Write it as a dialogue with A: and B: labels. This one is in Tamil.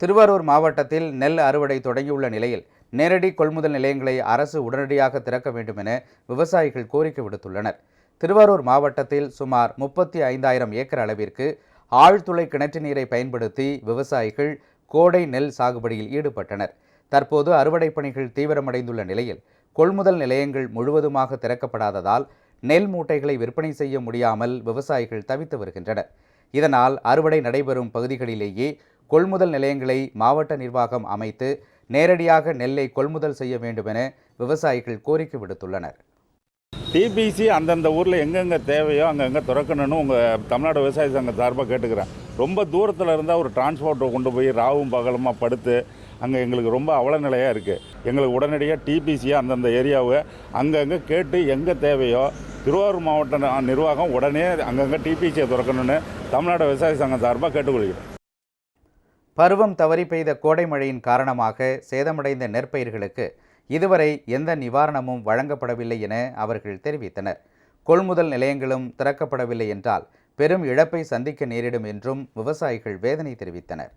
A: திருவாரூர் மாவட்டத்தில் நெல் அறுவடை தொடங்கியுள்ள நிலையில் நேரடி கொள்முதல் நிலையங்களை அரசு உடனடியாக திறக்க வேண்டும் என விவசாயிகள் கோரிக்கை விடுத்துள்ளனர். திருவாரூர் மாவட்டத்தில் சுமார் முப்பத்தி ஐந்தாயிரம் ஏக்கர் அளவிற்கு ஆழ்துளை கிணற்று நீரை பயன்படுத்தி விவசாயிகள் கோடை நெல் சாகுபடியில் ஈடுபட்டனர். தற்போது அறுவடை பணிகள் தீவிரமடைந்துள்ள நிலையில் கொள்முதல் நிலையங்கள் முழுவதுமாக திறக்கப்படாததால் நெல் மூட்டைகளை விற்பனை செய்ய முடியாமல் விவசாயிகள் தவித்து வருகின்றனர். இதனால் அறுவடை நடைபெறும் பகுதிகளிலேயே கொள்முதல் நிலையங்களை மாவட்ட நிர்வாகம் அமைத்து நேரடியாக நெல்லை கொள்முதல் செய்ய வேண்டும் என விவசாயிகள் கோரிக்கை விடுத்துள்ளனர்.
B: டிபிசி அந்தந்த ஊரில் எங்கெங்கே தேவையோ அங்கங்கே திறக்கணும்னு உங்கள் தமிழ்நாடு விவசாய சங்கம் சார்பாக கேட்டுக்கிறேன். ரொம்ப தூரத்தில் இருந்தால் ஒரு டிரான்ஸ்போர்ட்டை கொண்டு போய் ராவும் பகலுமாக படுத்து அங்கே எங்களுக்கு ரொம்ப அவல நிலையாக இருக்குது எங்களுக்கு உடனடியாக டிபிசியை அந்தந்த ஏரியாவை அங்கங்கே கேட்டு எங்கே தேவையோ திருவாரூர் மாவட்ட நிர்வாகம் உடனே அங்கங்கே டிபிசியை திறக்கணும்னு தமிழ்நாடு விவசாய சங்கம் சார்பாக கேட்டுக்கொள்கிறேன்.
A: பருவம் தவறி பெய்த கோடை மழையின் காரணமாக சேதமடைந்த நெற்பயிர்களுக்கு இதுவரை எந்த நிவாரணமும் வழங்கப்படவில்லை என அவர்கள் தெரிவித்தனர். கொள்முதல் நிலையங்களும் திறக்கப்படவில்லை என்றால் பெரும் இழப்பை சந்திக்க நேரிடும் என்றும் விவசாயிகள் வேதனை தெரிவித்தனர்.